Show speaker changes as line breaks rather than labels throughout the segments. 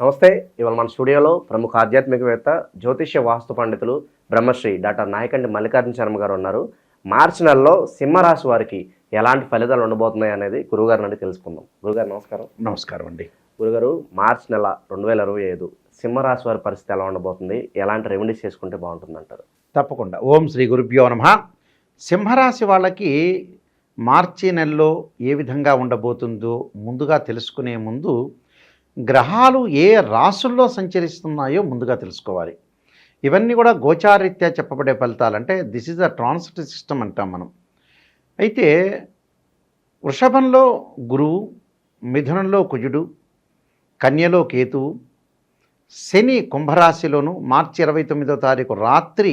నమస్తే ఇవాళ మన స్టూడియోలో ప్రముఖ ఆధ్యాత్మికవేత్త జ్యోతిష్య వాస్తు పండితులు బ్రహ్మశ్రీ డాక్టర్ నాయకండి మల్లికార్జున శర్మ గారు ఉన్నారు. మార్చి నెలలో సింహరాశి వారికి ఎలాంటి ఫలితాలు ఉండబోతున్నాయి అనేది గురుగారు నుండి తెలుసుకుందాం. గురుగారు నమస్కారం.
నమస్కారం అండి.
గురుగారు మార్చి నెల రెండు వేల ఇరవై ఐదు సింహరాశి వారి పరిస్థితి ఎలా ఉండబోతుంది? ఎలాంటి రెమెడీస్ చేసుకుంటే బాగుంటుంది అంటారు
తప్పకుండా. ఓం శ్రీ గురుభ్యో నమ. సింహరాశి వాళ్ళకి మార్చి నెలలో ఏ విధంగా ఉండబోతుందో ముందుగా తెలుసుకునే ముందు గ్రహాలు ఏ రాసుల్లో సంచరిస్తున్నాయో ముందుగా తెలుసుకోవాలి. ఇవన్నీ కూడా గోచారీత్యా చెప్పబడే ఫలితాలు. అంటే this is a transit system అంటాం మనం. అయితే వృషభంలో గురువు మిథునంలో కుజుడు కన్యలో కేతువు శని కుంభరాశిలోను మార్చి ఇరవై తొమ్మిదో తారీఖు రాత్రి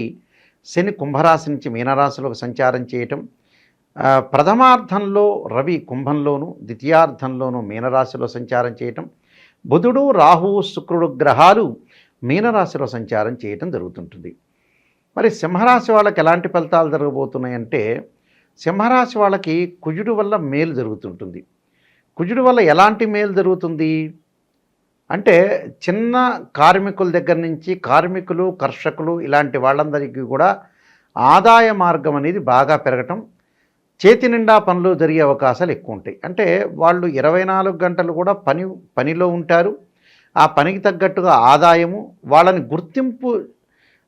శని కుంభరాశి నుంచి మీనరాశిలోకి సంచారం చేయటం. ప్రథమార్థంలో రవి కుంభంలోను ద్వితీయార్థంలోను మీనరాశిలో సంచారం చేయటం. బుధుడు రాహు శుక్రుడు గ్రహాలు మీనరాశిలో సంచారం చేయటం జరుగుతుంటుంది. మరి సింహరాశి వాళ్ళకి ఎలాంటి ఫలితాలు జరగబోతున్నాయంటే సింహరాశి వాళ్ళకి కుజుడు వల్ల మేలు జరుగుతుంటుంది. కుజుడు వల్ల ఎలాంటి మేలు జరుగుతుంది? అంటే చిన్న కార్మికుల దగ్గర నుంచి కార్మికులు కర్షకులు ఇలాంటి వాళ్ళందరికీ కూడా ఆదాయ మార్గం అనేది బాగా పెరగటం చేతి నిండా పనులు జరిగే అవకాశాలు ఎక్కువ ఉంటాయి. అంటే వాళ్ళు ఇరవై నాలుగు గంటలు కూడా పని పనిలో ఉంటారు. ఆ పనికి తగ్గట్టుగా ఆదాయము వాళ్ళని గుర్తింపు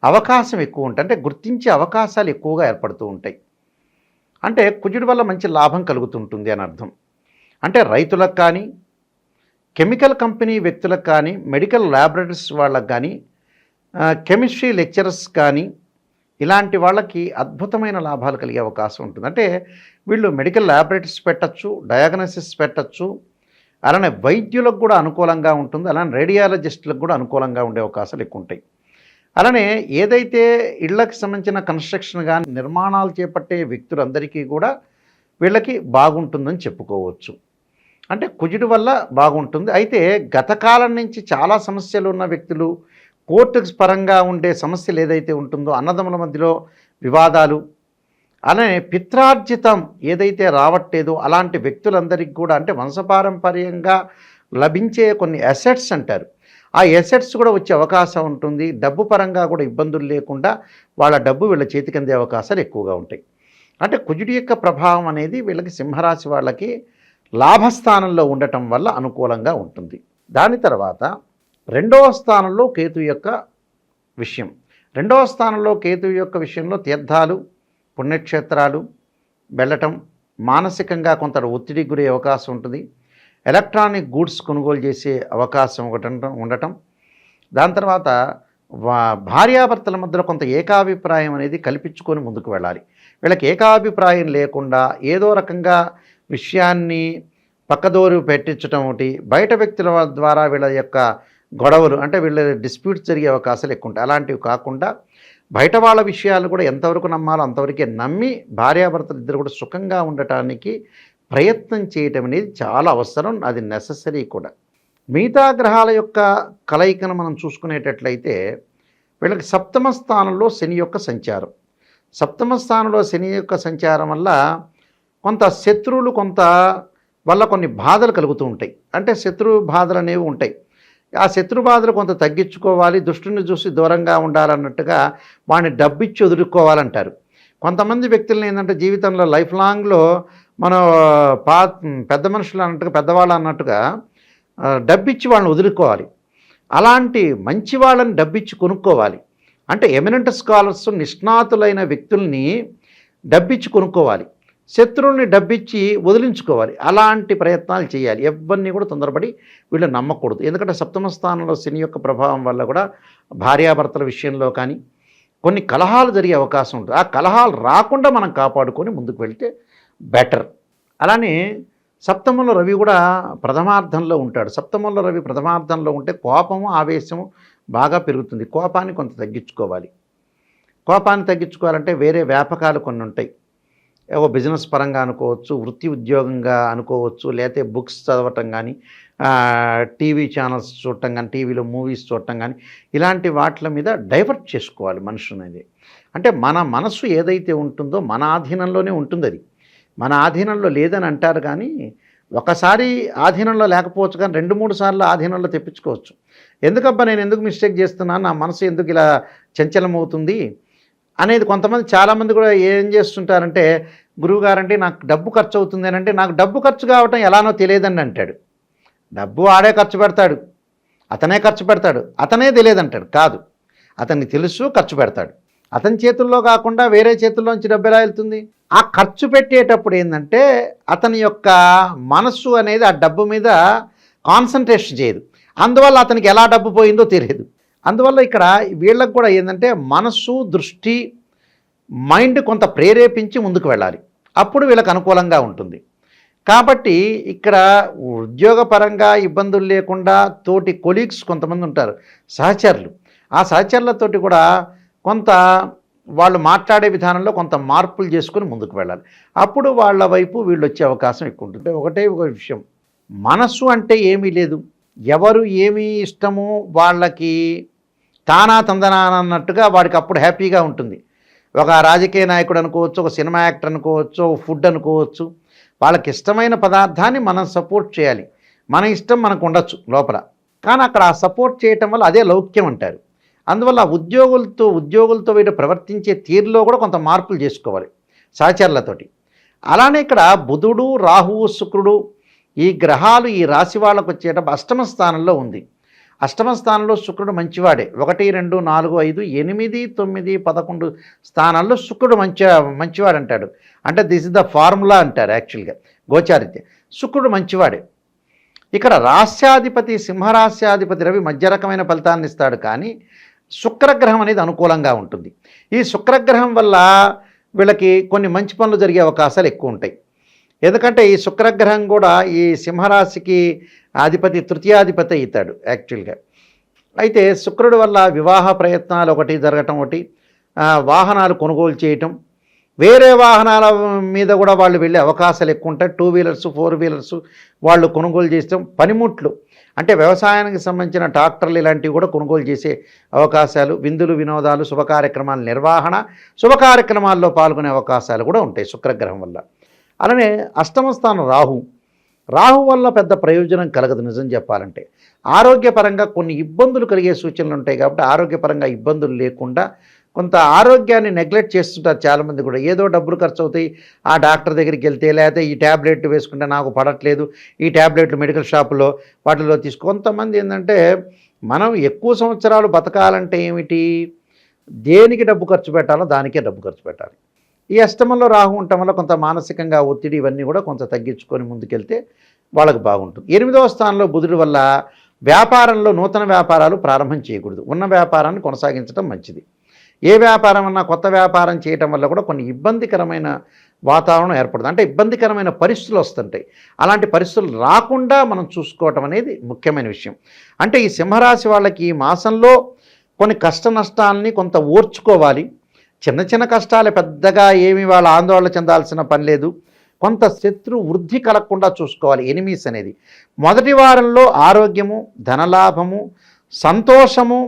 అవకాశం ఎక్కువ ఉంటాయి. అంటే గుర్తించే అవకాశాలు ఎక్కువగా ఏర్పడుతూ ఉంటాయి. అంటే కుజుడి వల్ల మంచి లాభం కలుగుతుంటుంది అని అర్థం. అంటే రైతులకు కానీ కెమికల్ కంపెనీ వ్యక్తులకు కానీ మెడికల్ ల్యాబొరేటరీస్ వాళ్ళకు కానీ కెమిస్ట్రీ లెక్చరర్స్ కానీ ఇలాంటి వాళ్ళకి అద్భుతమైన లాభాలు కలిగే అవకాశం ఉంటుంది. అంటే వీళ్ళు మెడికల్ ల్యాబొరేటరీస్ పెట్టచ్చు డయాగ్నోసిస్ పెట్టచ్చు అలానే వైద్యులకు కూడా అనుకూలంగా ఉంటుంది అలానే రేడియాలజిస్టులకు కూడా అనుకూలంగా ఉండే అవకాశాలు ఎక్కువ ఉంటాయి అలానే ఏదైతే ఇళ్ళకు సంబంధించిన కన్స్ట్రక్షన్ కానీ నిర్మాణాలు చేపట్టే వ్యక్తులందరికీ కూడా వీళ్ళకి బాగుంటుందని చెప్పుకోవచ్చు. అంటే కుజుడు వల్ల బాగుంటుంది. అయితే గతకాలం నుంచి చాలా సమస్యలు ఉన్న వ్యక్తులు కోర్టుకు పరంగా ఉండే సమస్యలు ఏదైతే ఉంటుందో అన్నదమ్ముల మధ్యలో వివాదాలు అలానే పిత్రార్జితం ఏదైతే రావట్లేదో అలాంటి వ్యక్తులందరికీ కూడా అంటే వంశపారంపర్యంగా లభించే కొన్ని అసెట్స్ అంటారు. ఆ ఎసెట్స్ కూడా వచ్చే అవకాశం ఉంటుంది. డబ్బు పరంగా కూడా ఇబ్బందులు లేకుండా వాళ్ళ డబ్బు వీళ్ళ చేతికి అందే అవకాశాలు ఎక్కువగా ఉంటాయి. అంటే కుజుడి యొక్క ప్రభావం అనేది వీళ్ళకి సింహరాశి వాళ్ళకి లాభస్థానంలో ఉండటం వల్ల అనుకూలంగా ఉంటుంది. దాని తర్వాత రెండవ స్థానంలో కేతు యొక్క విషయం. రెండవ స్థానంలో కేతు యొక్క విషయంలో తీర్థాలు పుణ్యక్షేత్రాలు వెళ్ళటం మానసికంగా కొంత ఒత్తిడికి గురే అవకాశం ఉంటుంది. ఎలక్ట్రానిక్ గూడ్స్ కొనుగోలు చేసే అవకాశం ఒకటి ఉండటం- దాని తర్వాత వా- భార్యాభర్తల మధ్యలో కొంత ఏకాభిప్రాయం అనేది కల్పించుకొని ముందుకు వెళ్ళాలి. వీళ్ళకి ఏకాభిప్రాయం లేకుండా ఏదో రకంగా విషయాన్ని పక్కదోరు పెట్టించడం ఒకటి బయట వ్యక్తుల ద్వారా వీళ్ళ యొక్క గొడవలు అంటే వీళ్ళ డిస్ప్యూట్స్ జరిగే అవకాశాలు ఎక్కువ ఉంటాయి అలాంటివి కాకుండా బయట వాళ్ళ విషయాలు కూడా ఎంతవరకు నమ్మాలో అంతవరకే నమ్మి భార్యాభర్తలు ఇద్దరు కూడా సుఖంగా ఉండటానికి ప్రయత్నం చేయటం అనేది చాలా అవసరం అది నెససరీ కూడా. మిగతా గ్రహాల యొక్క కలయికను మనం చూసుకునేటట్లయితే వీళ్ళకి సప్తమ స్థానంలో శని యొక్క సంచారం. సప్తమ స్థానంలో శని యొక్క సంచారం వల్ల కొంత శత్రువులు కొంత వల్ల కొన్ని బాధలు కలుగుతూ ఉంటాయి. అంటే శత్రు బాధలు అనేవి ఉంటాయి. ఆ శత్రు బాధలు కొంత తగ్గించుకోవాలి దుష్టుని చూసి దూరంగా ఉండాలన్నట్టుగా వాడిని డబ్బిచ్చి వదులుకోవాలంటారు. కొంతమంది వ్యక్తులను ఏంటంటే జీవితంలో లైఫ్ లాంగ్లో మనం పా పెద్ద మనుషులు అన్నట్టుగా పెద్దవాళ్ళు అన్నట్టుగా డబ్బిచ్చి వాళ్ళని వదులుకోవాలి. అలాంటి మంచి వాళ్ళని డబ్బిచ్చి కొనుక్కోవాలి. అంటే ఎమినెంట్ స్కాలర్స్ నిష్ణాతులైన వ్యక్తుల్ని డబ్బిచ్చి కొనుక్కోవాలి. శత్రువుని డబ్బిచ్చి వదిలించుకోవాలి. అలాంటి ప్రయత్నాలు చేయాలి. ఎవరిని కూడా తొందరపడి వీళ్ళు నమ్మకూడదు. ఎందుకంటే సప్తమ స్థానంలో శని యొక్క ప్రభావం వల్ల కూడా భార్యాభర్తల విషయంలో కానీ కొన్ని కలహాలు జరిగే అవకాశం ఉంటుంది. ఆ కలహాలు రాకుండా మనం కాపాడుకొని ముందుకు వెళ్తే బెటర్. అలానే సప్తమంలో రవి కూడా ప్రథమార్థంలో ఉంటాడు. సప్తమంలో రవి ప్రథమార్థంలో ఉంటే కోపము ఆవేశము బాగా పెరుగుతుంది. కోపాన్ని కొంత తగ్గించుకోవాలి. కోపాన్ని తగ్గించుకోవాలంటే వేరే వ్యాపకాలు కొన్ని ఉంటాయి. ఏవో బిజినెస్ పరంగా అనుకోవచ్చు వృత్తి ఉద్యోగంగా అనుకోవచ్చు లేకపోతే బుక్స్ చదవటం కానీ టీవీ ఛానల్స్ చూడటం కానీ టీవీలో మూవీస్ చూడటం కానీ ఇలాంటి వాటి మీద డైవర్ట్ చేసుకోవాలి మనుషు అనేది. అంటే మన మనసు ఏదైతే ఉంటుందో మన ఆధీనంలోనే ఉంటుంది అది. మన ఆధీనంలో లేదని అంటారు కానీ ఒకసారి ఆధీనంలో లేకపోవచ్చు కానీ రెండు మూడు సార్లు ఆధీనంలో తెప్పించుకోవచ్చు. ఎందుకబ్బా నేను ఎందుకు మిస్టేక్ చేస్తున్నాను? నా మనసు ఎందుకు ఇలా చంచలమవుతుంది? అనేది కొంతమంది చాలామంది కూడా ఏం చేస్తుంటారంటే గురువుగారంటే నాకు డబ్బు ఖర్చు అవుతుంది అని అంటే నాకు డబ్బు ఖర్చు కావటం ఎలానో తెలియదని అంటాడు. డబ్బు ఆడే ఖర్చు పెడతాడు. అతనే ఖర్చు పెడతాడు. అతనే తెలియదంటాడు కాదు. అతన్ని తెలుసు ఖర్చు పెడతాడు. అతని చేతుల్లో కాకుండా వేరే చేతుల్లోంచి డబ్బు ఎలా వెళ్తుంది? ఆ ఖర్చు పెట్టేటప్పుడు ఏంటంటే అతని యొక్క మనస్సు అనేది ఆ డబ్బు మీద కాన్సన్ట్రేషన్ చేయదు. అందువల్ల అతనికి ఎలా డబ్బు పోయిందో తెలియదు. అందువల్ల ఇక్కడ వీళ్ళకు కూడా ఏంటంటే మనస్సు దృష్టి మైండ్ కొంత ప్రేరేపించి ముందుకు వెళ్ళాలి. అప్పుడు వీళ్ళకి అనుకూలంగా ఉంటుంది. కాబట్టి ఇక్కడ ఉద్యోగపరంగా ఇబ్బందులు లేకుండా తోటి కొలీగ్స్ కొంతమంది ఉంటారు సహచరులు. ఆ సహచరులతోటి కూడా కొంత వాళ్ళు మాట్లాడే విధానంలో కొంత మార్పులు చేసుకుని ముందుకు వెళ్ళాలి. అప్పుడు వాళ్ళ వైపు వీళ్ళు వచ్చే అవకాశం ఎక్కువ ఉంటుంది. ఒకటే ఒక విషయం. మనస్సు అంటే ఏమీ లేదు. ఎవరు ఏమి ఇష్టమో వాళ్ళకి తానా తందనా అన్నట్టుగా వాడికి అప్పుడు హ్యాపీగా ఉంటుంది. ఒక రాజకీయ నాయకుడు అనుకోవచ్చు ఒక సినిమా యాక్టర్ అనుకోవచ్చు ఒక ఫుడ్ అనుకోవచ్చు. వాళ్ళకి ఇష్టమైన పదార్థాన్ని మనం సపోర్ట్ చేయాలి. మన ఇష్టం మనకు ఉండొచ్చు లోపల. కానీ అక్కడ ఆ సపోర్ట్ చేయటం వల్ల అదే లౌక్యం అంటారు. అందువల్ల ఉద్యోగులతో ఉద్యోగులతో వీడు ప్రవర్తించే తీరులో కూడా కొంత మార్పులు చేసుకోవాలి సహచరులతోటి. అలానే ఇక్కడ బుధుడు రాహువు శుక్రుడు ఈ గ్రహాలు ఈ రాశి వాళ్ళకు వచ్చేటప్పుడు అష్టమ స్థానంలో ఉంది. అష్టమ స్థానంలో శుక్రుడు మంచివాడే. ఒకటి రెండు నాలుగు ఐదు ఎనిమిది తొమ్మిది పదకొండు స్థానాల్లో శుక్రుడు మంచి మంచివాడు అంటాడు అంటే దిస్ ఇస్ ద ఫార్ములా అంటారు యాక్చువల్గా గోచారిత్య. శుక్రుడు మంచివాడే. ఇక్కడ రాస్యాధిపతి సింహరాస్యాధిపతి రవి మధ్య రకమైన ఫలితాన్ని ఇస్తాడు కానీ శుక్రగ్రహం అనేది అనుకూలంగా ఉంటుంది. ఈ శుక్రగ్రహం వల్ల వీళ్ళకి కొన్ని మంచి పనులు జరిగే అవకాశాలు ఎక్కువ ఉంటాయి. ఎందుకంటే ఈ శుక్రగ్రహం కూడా ఈ సింహరాశికి ఆధిపతి తృతీయాధిపతి అవుతాడు యాక్చువల్గా. అయితే శుక్రుడి వల్ల వివాహ ప్రయత్నాలు ఒకటి జరగటం ఒకటి వాహనాలు కొనుగోలు చేయటం వేరే వాహనాల మీద కూడా వాళ్ళు వెళ్ళే అవకాశాలు ఎక్కువ ఉంటాయి. టూ వీలర్స్ ఫోర్ వీలర్స్ వాళ్ళు కొనుగోలు చేస్తాం పనిముట్లు అంటే వ్యవసాయానికి సంబంధించిన ట్రాక్టర్లు ఇలాంటివి కూడా కొనుగోలు చేసే అవకాశాలు విందులు వినోదాలు శుభ కార్యక్రమాల నిర్వహణ శుభ కార్యక్రమాల్లో పాల్గొనే అవకాశాలు కూడా ఉంటాయి శుక్రగ్రహం వల్ల. అలానే అష్టమ స్థానం రాహు. రాహు వల్ల పెద్ద ప్రయోజనం కలగదు నిజం చెప్పాలంటే. ఆరోగ్యపరంగా కొన్ని ఇబ్బందులు కలిగే సూచనలు ఉంటాయి కాబట్టి ఆరోగ్యపరంగా ఇబ్బందులు లేకుండా కొంత ఆరోగ్యాన్ని నెగ్లెక్ట్ చేస్తుంటారు చాలామంది కూడా. ఏదో డబ్బులు ఖర్చు అవుతాయి ఆ డాక్టర్ దగ్గరికి వెళ్తే లేకపోతే ఈ ట్యాబ్లెట్ వేసుకుంటే నాకు పడట్లేదు ఈ ట్యాబ్లెట్లు మెడికల్ షాపులో వాటిలో తీసుకు. కొంతమంది ఏంటంటే మనం ఎక్కువ సంవత్సరాలు బతకాలంటే ఏమిటి? దేనికి డబ్బు ఖర్చు పెట్టాలో దానికే డబ్బు ఖర్చు పెట్టాలి. ఈ అష్టమంలో రాహు ఉండటం వల్ల కొంత మానసికంగా ఒత్తిడి ఇవన్నీ కూడా కొంత తగ్గించుకొని ముందుకెళ్తే వాళ్ళకు బాగుంటుంది. ఎనిమిదవ స్థానంలో బుధుడి వల్ల వ్యాపారంలో నూతన వ్యాపారాలు ప్రారంభం చేయకూడదు. ఉన్న వ్యాపారాన్ని కొనసాగించడం మంచిది. ఏ వ్యాపారం అన్నా కొత్త వ్యాపారం చేయటం వల్ల కూడా కొన్ని ఇబ్బందికరమైన వాతావరణం ఏర్పడుతుంది. అంటే ఇబ్బందికరమైన పరిస్థితులు వస్తుంటాయి. అలాంటి పరిస్థితులు రాకుండా మనం చూసుకోవటం అనేది ముఖ్యమైన విషయం. అంటే ఈ సింహరాశి వాళ్ళకి ఈ మాసంలో కొన్ని కష్ట నష్టాలని కొంత ఓర్చుకోవాలి. చిన్న చిన్న కష్టాలు పెద్దగా ఏమి వాళ్ళ ఆందోళన చెందాల్సిన పని లేదు. కొంత శత్రు వృద్ధి కలగకుండా చూసుకోవాలి ఎనిమీస్ అనేది. మొదటి వారంలో ఆరోగ్యము ధనలాభము సంతోషము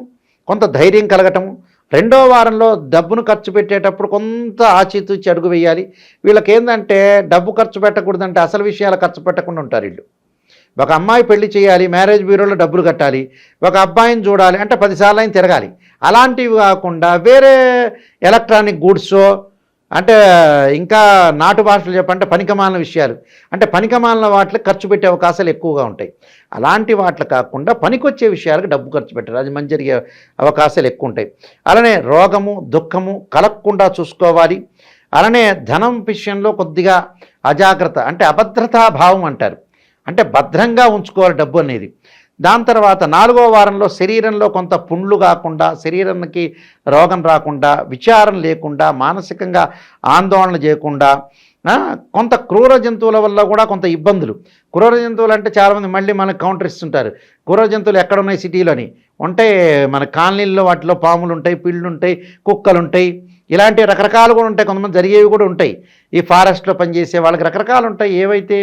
కొంత ధైర్యం కలగటము. రెండో వారంలో డబ్బును ఖర్చు పెట్టేటప్పుడు కొంత ఆచితూచి అడుగు వేయాలి. వీళ్ళకి ఏంటంటే డబ్బు ఖర్చు పెట్టకూడదంటే అసలు విషయాలు ఖర్చు పెట్టకుండా ఉంటారు వీళ్ళు. ఒక అమ్మాయి పెళ్ళి చేయాలి మ్యారేజ్ బ్యూరోలో డబ్బులు కట్టాలి ఒక అబ్బాయిని చూడాలి అంటే పదిసార్లు అయిన తిరగాలి. అలాంటివి కాకుండా వేరే ఎలక్ట్రానిక్ గూడ్స్ అంటే ఇంకా నాటు భాషలు చెప్పంటే పనికమాలిన విషయాలు. అంటే పనికమాలిన వాటికి ఖర్చు పెట్టే అవకాశాలు ఎక్కువగా ఉంటాయి. అలాంటి వాటికి కాకుండా పనికొచ్చే విషయాలకు డబ్బు ఖర్చు పెట్టారు. అది మంచి జరిగే అవకాశాలు ఎక్కువ ఉంటాయి. అలానే రోగము దుఃఖము కలగకుండా చూసుకోవాలి. అలానే ధనం విషయంలో కొద్దిగా అజాగ్రత్త అంటే అభద్రతా భావం అంటారు. అంటే భద్రంగా ఉంచుకోవాలి డబ్బు అనేది. దాని తర్వాత నాలుగో వారంలో శరీరంలో కొంత పుండ్లు కాకుండా శరీరానికి రోగం రాకుండా విచారం లేకుండా మానసికంగా ఆందోళన చేయకుండా కొంత క్రూర జంతువుల వల్ల కూడా కొంత ఇబ్బందులు. క్రూర జంతువులు అంటే చాలామంది మళ్ళీ మనకు కౌంటర్ ఇస్తుంటారు. క్రూర జంతువులు ఎక్కడ ఉన్నాయి సిటీలోని? ఉంటే మన కాలనీల్లో వాటిలో పాములు ఉంటాయి పిళ్ళు ఉంటాయి కుక్కలు ఉంటాయి. ఇలాంటి రకరకాలు కూడా ఉంటాయి కొంతమంది జరిగేవి కూడా ఉంటాయి. ఈ ఫారెస్ట్లో పనిచేసే వాళ్ళకి రకరకాలు ఉంటాయి. ఏవైతే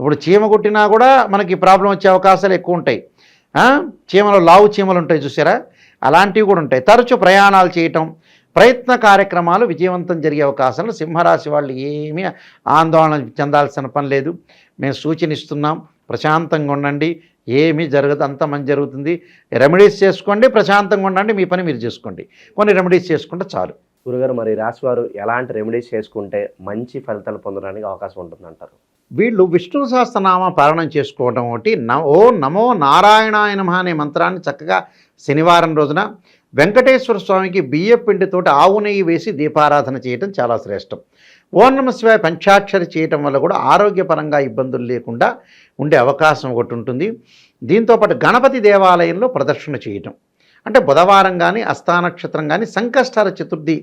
ఇప్పుడు చీమ కుట్టినా కూడా మనకి ప్రాబ్లం వచ్చే అవకాశాలు ఎక్కువ ఉంటాయి. చీమలు లావు చీమలు ఉంటాయి చూసారా? అలాంటివి కూడా ఉంటాయి. తరచూ ప్రయాణాలు చేయటం ప్రయత్న కార్యక్రమాలు విజయవంతం జరిగే అవకాశాలు సింహరాశి వాళ్ళు ఏమీ ఆందోళన చెందాల్సిన పని లేదు. మేము సూచనిస్తున్నాం ప్రశాంతంగా ఉండండి. ఏమీ జరగదు అంత మంచి జరుగుతుంది. రెమెడీస్ చేసుకోండి ప్రశాంతంగా ఉండండి మీ పని మీరు చేసుకోండి. కొన్ని రెమెడీస్ చేసుకుంటే చాలు.
గురుగారు మరి రాశివారు ఎలాంటి రెమెడీస్ చేసుకుంటే మంచి ఫలితాలు పొందడానికి అవకాశం ఉంటుందంటారు?
వీళ్ళు విష్ణు సహస్రనామ పారణం చేసుకోవడం ఒకటి. ఓ నమో నారాయణాయ నమ అనే మంత్రాన్ని చక్కగా శనివారం రోజున వెంకటేశ్వర స్వామికి బియ్య పిండితోటి ఆవు నెయ్యి వేసి దీపారాధన చేయటం చాలా శ్రేష్టం. ఓం నమ శివాయ పంచాక్షరి చేయటం వల్ల కూడా ఆరోగ్యపరంగా ఇబ్బందులు లేకుండా ఉండే అవకాశం ఒకటి ఉంటుంది. దీంతోపాటు గణపతి దేవాలయంలో ప్రదర్శన చేయటం. అంటే బుధవారం కానీ అస్థానక్షత్రం కానీ సంకష్టాల చతుర్థి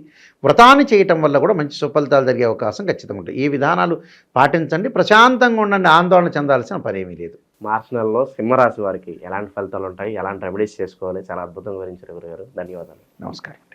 వ్రతాన్ని చేయటం వల్ల కూడా మంచి సుఫలితాలు జరిగే అవకాశం ఖచ్చితంగా ఉంటుంది. ఈ విధానాలు పాటించండి ప్రశాంతంగా ఉండండి ఆందోళన చెందాల్సిన పనేమీ లేదు.
మార్చి నెలలో సింహరాశి వారికి ఎలాంటి ఫలితాలు ఉంటాయి? ఎలాంటి రెమెడీస్ చేసుకోవాలి? చాలా అద్భుతంగా వివరించారు గురుగారు. ధన్యవాదాలు.
నమస్కారం